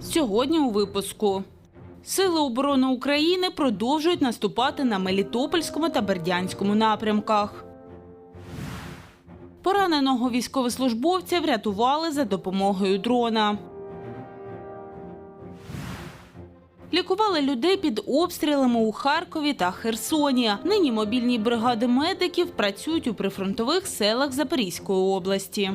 Сьогодні у випуску Сили оборони України продовжують наступати на Мелітопольському та Бердянському напрямках. Пораненого військовослужбовця врятували за допомогою дрона. Лікували людей під обстрілами у Харкові та Херсоні. Нині мобільні бригади медиків працюють у прифронтових селах Запорізької області.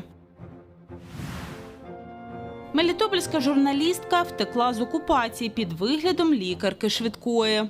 Мелітопольська журналістка втекла з окупації під виглядом лікарки швидкої.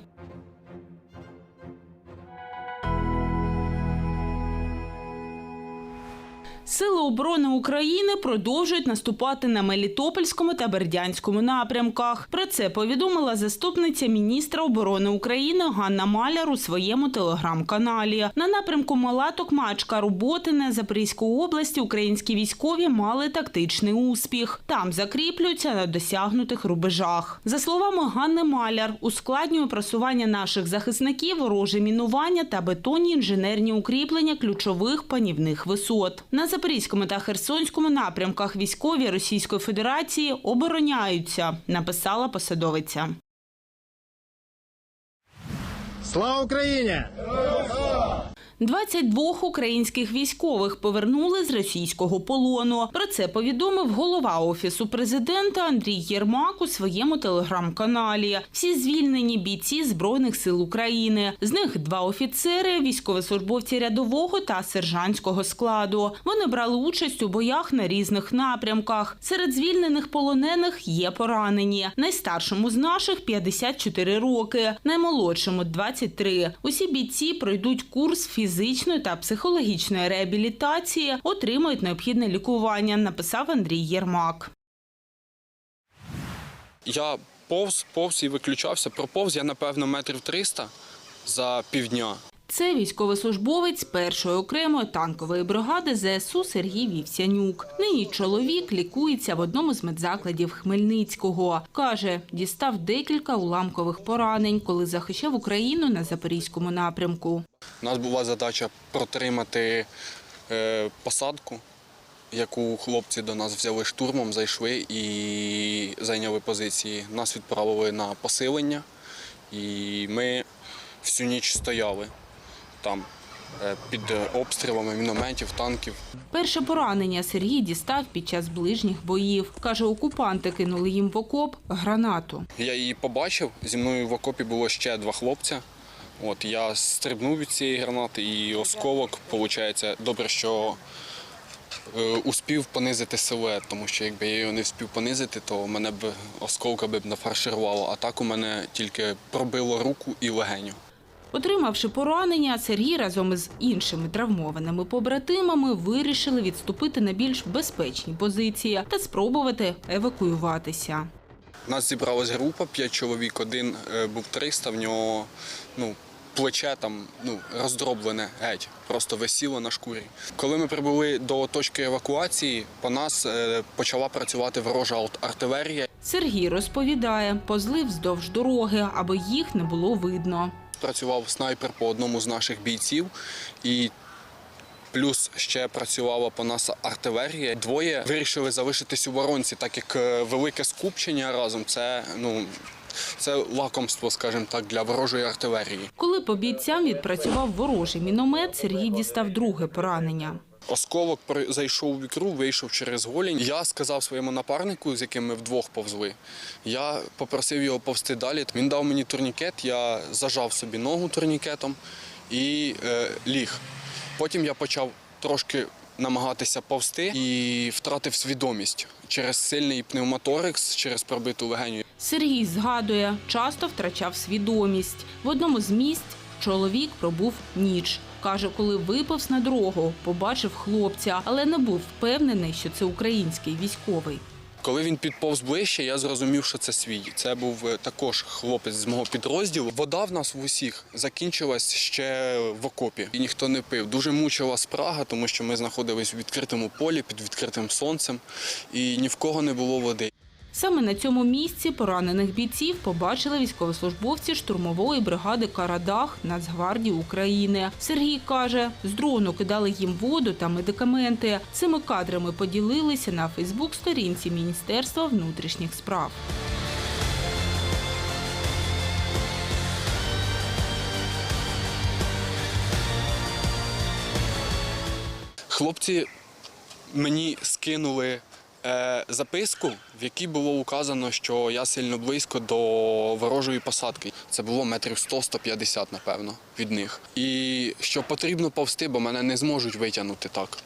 Сили оборони України продовжують наступати на Мелітопольському та Бердянському напрямках. Про це повідомила заступниця міністра оборони України Ганна Маляр у своєму телеграм-каналі. На напрямку Мала Токмачка Роботине Запорізької області українські військові мали тактичний успіх. Там закріплюються на досягнутих рубежах. За словами Ганни Маляр, ускладнює просування наших захисників вороже мінування та бетонні інженерні укріплення ключових панівних висот. На Запорізькому та Херсонському напрямках військові Російської Федерації обороняються, написала посадовиця. Слава Україні! 22 українських військових повернули з російського полону. Про це повідомив голова офісу президента Андрій Єрмак у своєму телеграм-каналі. Всі звільнені бійці збройних сил України. З них два офіцери, військовослужбовці рядового та сержантського складу. Вони брали участь у боях на різних напрямках. Серед звільнених полонених є поранені. Найстаршому з наших 54 роки, наймолодшому 23. Усі бійці пройдуть курс фізичної та психологічної реабілітації, отримують необхідне лікування, написав Андрій Єрмак. Я повз, повз і виключався. Проповз я, напевно, метрів 300 за півдня. Це військовослужбовець першої окремої танкової бригади ЗСУ Сергій Вівсянюк. Нині чоловік лікується в одному з медзакладів Хмельницького. Каже, дістав декілька уламкових поранень, коли захищав Україну на запорізькому напрямку. У нас була задача протримати е, посадку, яку хлопці до нас взяли штурмом, зайшли і зайняли позиції. Нас відправили на посилення, і ми всю ніч стояли там е, під обстрілами мінометів, танків. Перше поранення Сергій дістав під час ближніх боїв. Каже, окупанти кинули їм в окоп гранату. Я її побачив. Зі мною в окопі було ще два хлопця. От я стрибнув від цієї гранати, і осколок, виходить, добре, що е, успів понизити силует, тому що якби я його не вспів понизити, то мене б осколка б нафарширувало. А так у мене тільки пробило руку і легеню. Отримавши поранення, Сергій разом із іншими травмованими побратимами вирішили відступити на більш безпечні позиції та спробувати евакуюватися. У нас зібралась група, п'ять чоловік, один е, був 300, в нього ну, плече там ну, роздроблене геть, просто висіло на шкурі. Коли ми прибули до точки евакуації, по нас е, почала працювати ворожа артилерія. Сергій розповідає, позлив вздовж дороги, аби їх не було видно. Працював снайпер по одному з наших бійців і. Плюс ще працювала по нас артилерія. Двоє вирішили залишитись у воронці, так як е, велике скупчення разом це ну це лакомство, скажімо так, для ворожої артилерії. Коли по бійцям відпрацював ворожий міномет, Сергій дістав друге поранення. Осколок зайшов в ікру, вийшов через голінь. Я сказав своєму напарнику, з яким ми вдвох повзли. Я попросив його повзти далі. Він дав мені турнікет, я зажав собі ногу турнікетом і е, ліг. Потім я почав трошки намагатися повзти і втратив свідомість через сильний пневмоторикс, через пробиту легеню. Сергій згадує, часто втрачав свідомість. В одному з місць чоловік пробув ніч. Каже, коли виповз на дорогу, побачив хлопця, але не був впевнений, що це український військовий. Коли він підповз ближче, я зрозумів, що це свій. Це був е, також хлопець з мого підрозділу. Вода в нас в усіх закінчилась ще в окопі, і ніхто не пив. Дуже мучила спрага, тому що ми знаходились у відкритому полі під відкритим сонцем, і ні в кого не було води. Саме на цьому місці поранених бійців побачили військовослужбовці штурмової бригади Карадах Нацгвардії України. Сергій каже, з дрону кидали їм воду та медикаменти. Цими кадрами поділилися на Фейсбук-сторінці Міністерства внутрішніх справ. Хлопці мені скинули записку, в якій було указано, що я сильно близько до ворожої посадки. Це було метрів 100-150, напевно, від них. І що потрібно повсти, бо мене не зможуть витягнути так.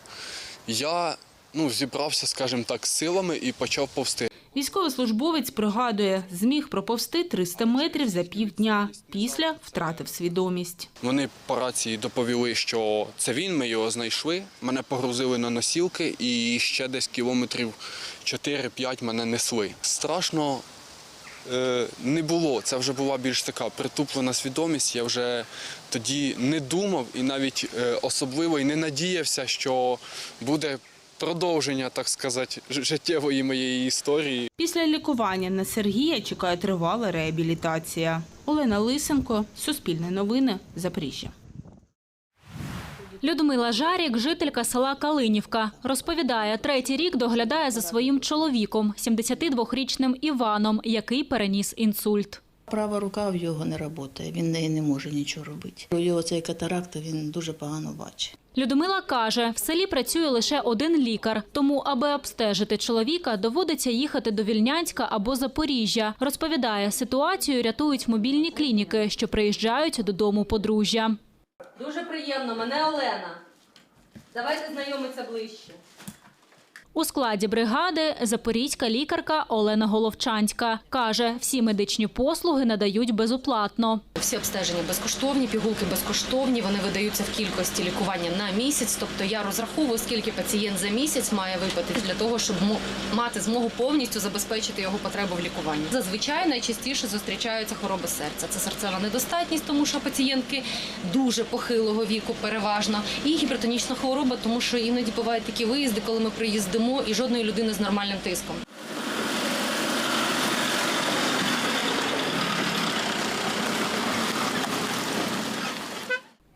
Я ну, зібрався, скажімо так, з силами і почав повсти. Військовослужбовець пригадує, зміг проповсти 300 метрів за півдня. Після втратив свідомість. Вони по рації доповіли, що це він, ми його знайшли. Мене погрузили на носілки і ще десь кілометрів 4-5 мене несли. Страшно е, не було. Це вже була більш така притуплена свідомість. Я вже тоді не думав і навіть е, особливо і не надіявся, що буде продовження, так сказати, життєвої моєї історії. Після лікування на Сергія чекає тривала реабілітація. Олена Лисенко, Суспільне новини, Запоріжжя. Людмила Жарік, жителька села Калинівка, розповідає, третій рік доглядає за своїм чоловіком, 72-річним Іваном, який переніс інсульт. Права рука в його не працює, він нею не може нічого робити. У його цей катаракт, він дуже погано бачить. Людмила каже, в селі працює лише один лікар, тому, аби обстежити чоловіка, доводиться їхати до Вільнянська або Запоріжжя. Розповідає, ситуацію рятують мобільні клініки, що приїжджають додому подружжя. Дуже приємно, мене Олена. Давайте знайомитися ближче. У складі бригади запорізька лікарка Олена Головчанська каже, всі медичні послуги надають безоплатно. Всі обстеження безкоштовні, пігулки безкоштовні. Вони видаються в кількості лікування на місяць. Тобто я розраховую, скільки пацієнт за місяць має випити для того, щоб мати змогу повністю забезпечити його потребу в лікуванні. Зазвичай найчастіше зустрічаються хвороби серця. Це серцева недостатність, тому що пацієнтки дуже похилого віку переважно, і гіпертонічна хвороба, тому що іноді бувають такі виїзди, коли ми приїздимо і жодної людини з нормальним тиском.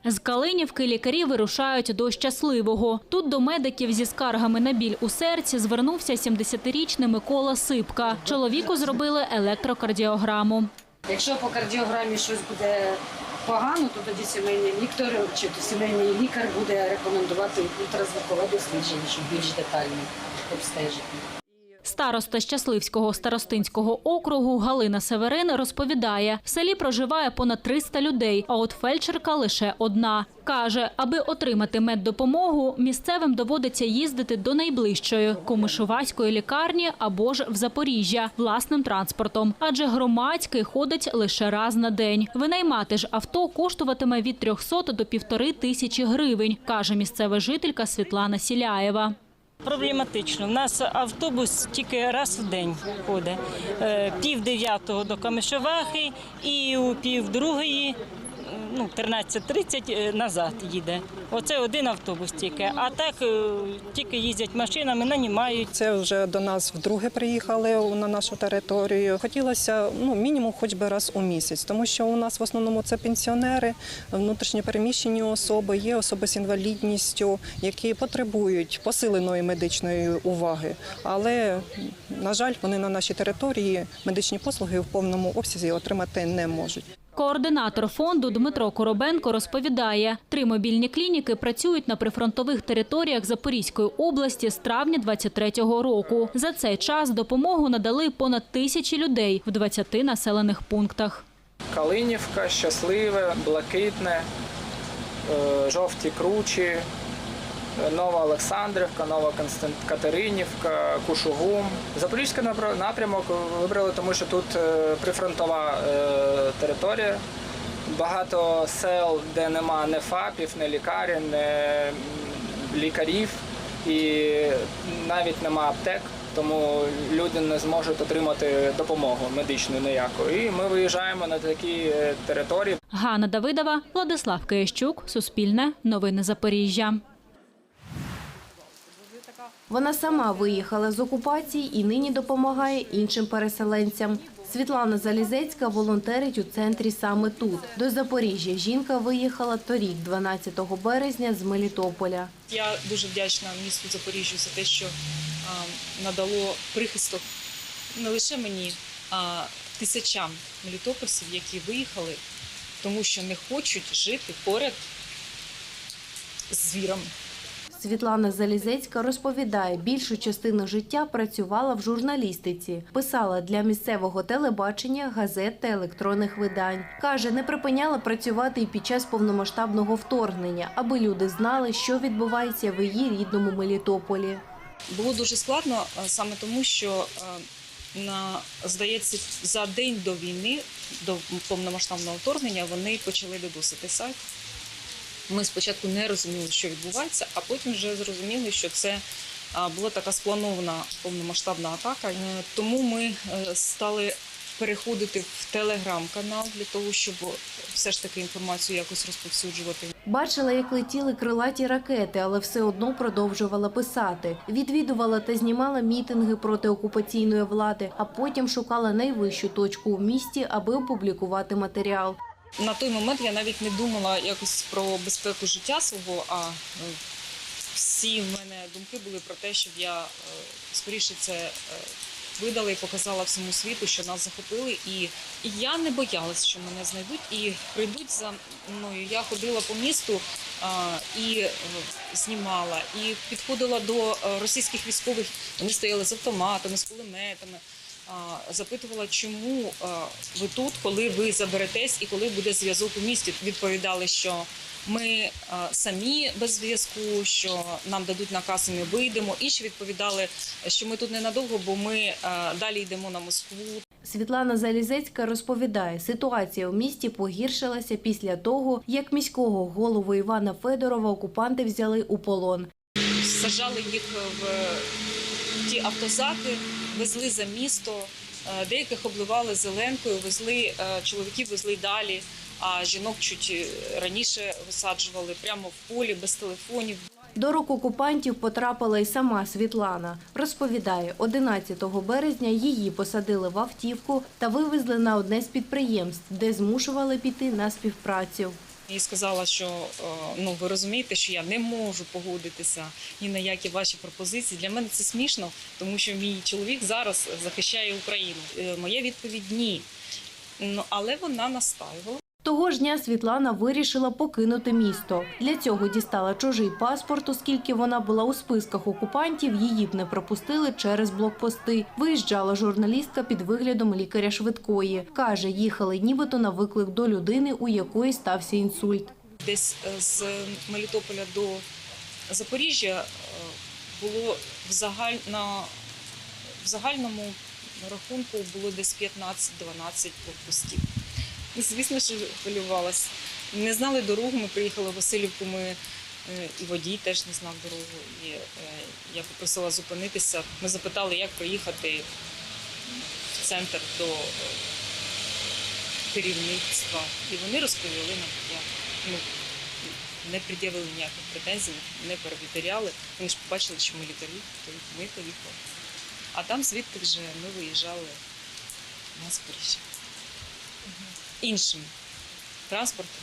З Калинівки лікарі вирушають до щасливого. Тут до медиків зі скаргами на біль у серці звернувся 70-річний Микола Сипка. Чоловіку зробили електрокардіограму. Якщо по кардіограмі щось буде погано, то тоді сімейний ліктор чи сімейний лікар буде рекомендувати ультразвукове дослідження, щоб більш детально обстежити. Староста Щасливського старостинського округу Галина Северин розповідає, в селі проживає понад 300 людей, а от фельдшерка лише одна. Каже, аби отримати меддопомогу, місцевим доводиться їздити до найближчої Комишувацької лікарні або ж в Запоріжжя власним транспортом, адже громадський ходить лише раз на день. Винаймати ж авто коштуватиме від 300 до півтори тисячі гривень, каже місцева жителька Світлана Сіляєва. Проблематично. У нас автобус тільки раз в день ходить. Е, Пів дев'ятого до Камишовахи і у пів другої, ну, 13.30 е, назад їде. Оце один автобус тільки. А так е, тільки їздять машинами, нанімають. Це вже до нас вдруге приїхали на нашу територію. Хотілося ну мінімум, хоч би раз у місяць, тому що у нас в основному це пенсіонери, внутрішньопереміщені особи, є особи з інвалідністю, які потребують посиленої медичної уваги. Але на жаль, вони на нашій території медичні послуги в повному обсязі отримати не можуть. Координатор фонду Дмитро Коробенко розповідає, три мобільні клініки працюють на прифронтових територіях Запорізької області з травня 23-го року. За цей час допомогу надали понад тисячі людей в 20 населених пунктах. Калинівка, Щасливе, Блакитне, е, Жовті Кручі, Нова Олександрівка, Нова Катеринівка, Кушугум. Запорізький напр- напрямок вибрали, тому що тут е, прифронтова е, територія. Багато сел, де нема ні ФАПів, ні лікарень, ні м, лікарів і навіть нема аптек. Тому люди не зможуть отримати допомогу медичну ніяку. І ми виїжджаємо на такі е, території. Ганна Давидова, Владислав Киящук, Суспільне, Новини Запоріжжя. Вона сама виїхала з окупації і нині допомагає іншим переселенцям. Світлана Залізецька волонтерить у центрі саме тут. До Запоріжжя жінка виїхала торік, 12 березня, з Мелітополя. Я дуже вдячна місту Запоріжжю за те, що надало прихисток не лише мені, а тисячам мелітопольців, які виїхали, тому що не хочуть жити поряд з звірами. Світлана Залізецька розповідає, більшу частину життя працювала в журналістиці, писала для місцевого телебачення, газет та електронних видань. Каже, не припиняла працювати і під час повномасштабного вторгнення, аби люди знали, що відбувається в її рідному Мелітополі. Було дуже складно е, саме тому, що е, на здається, за день до війни, до повномасштабного вторгнення, вони почали додосити сайт. Ми спочатку не розуміли, що відбувається, а потім вже зрозуміли, що це була така спланована повномасштабна атака. Е, Тому ми е, стали переходити в телеграм-канал для того, щоб все ж таки інформацію якось розповсюджувати. Бачила, як летіли крилаті ракети, але все одно продовжувала писати. Відвідувала та знімала мітинги проти окупаційної влади, а потім шукала найвищу точку у місті, аби опублікувати матеріал. На той момент я навіть не думала якось про безпеку життя свого, а е, всі в мене думки були про те, щоб я е, скоріше це е, видала і показала всьому світу, що нас захопили. І, я не боялась, що мене знайдуть і прийдуть за мною. Я ходила по місту і знімала, і підходила до російських військових. Вони стояли з автоматами, з кулеметами. Запитувала, чому ви тут, коли ви заберетесь і коли буде зв'язок у місті. Відповідали, що ми самі без зв'язку, що нам дадуть наказ, і ми вийдемо. Інші відповідали, що ми тут ненадовго, бо ми далі йдемо на Москву. Світлана Залізецька розповідає, ситуація у місті погіршилася після того, як міського голову Івана Федорова окупанти взяли у полон. Сажали їх в ті автозаки, везли за місто. е, Деяких обливали зеленкою, везли е, чоловіків, везли далі. А жінок чуть е, раніше висаджували прямо в полі без телефонів. До рук окупантів потрапила й сама Світлана. Розповідає, 11 березня її посадили в автівку та вивезли на одне з підприємств, де змушували піти на співпрацю. І сказала, що е, ну ви розумієте, що я не можу погодитися ні на які ваші пропозиції. Для мене це смішно, тому що мій чоловік зараз захищає Україну. Е, Моя відповідь ні. Ну але вона настаювала. Того ж дня Світлана вирішила покинути місто. Для цього дістала чужий паспорт, оскільки вона була у списках окупантів, її б не пропустили через блокпости. Виїжджала журналістка під виглядом лікаря швидкої. Каже, їхали нібито на виклик до людини, у якої стався інсульт. Десь е, з Мелітополя до Запоріжжя е, було в, загаль... на... в загальному рахунку було десь 15-12 блокпостів. І, звісно, що хвилювалася. Не знали дорогу, ми приїхали в Васильівку, ми е, і водій теж не знав дорогу. І е, я попросила зупинитися. Ми запитали, як проїхати в центр до е, керівництва. І вони розповіли нам, як ну, не пред'явили ніяких претензій, не перевіряли. Вони ж побачили, що ми лікарі, то ми поїхали. А там звідти вже ми виїжджали на Запоріжжя. Іншим транспортом.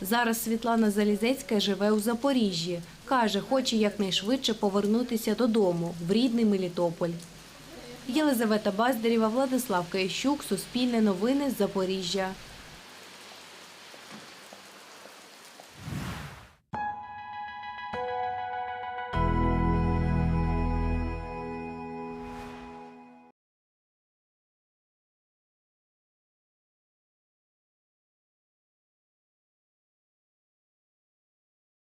Зараз Світлана Залізецька живе у Запоріжжі. Каже, хоче якнайшвидше повернутися додому, в рідний Мелітополь. Єлизавета Баздарєва, Владислав Каїщук, Суспільне новини, Запоріжжя.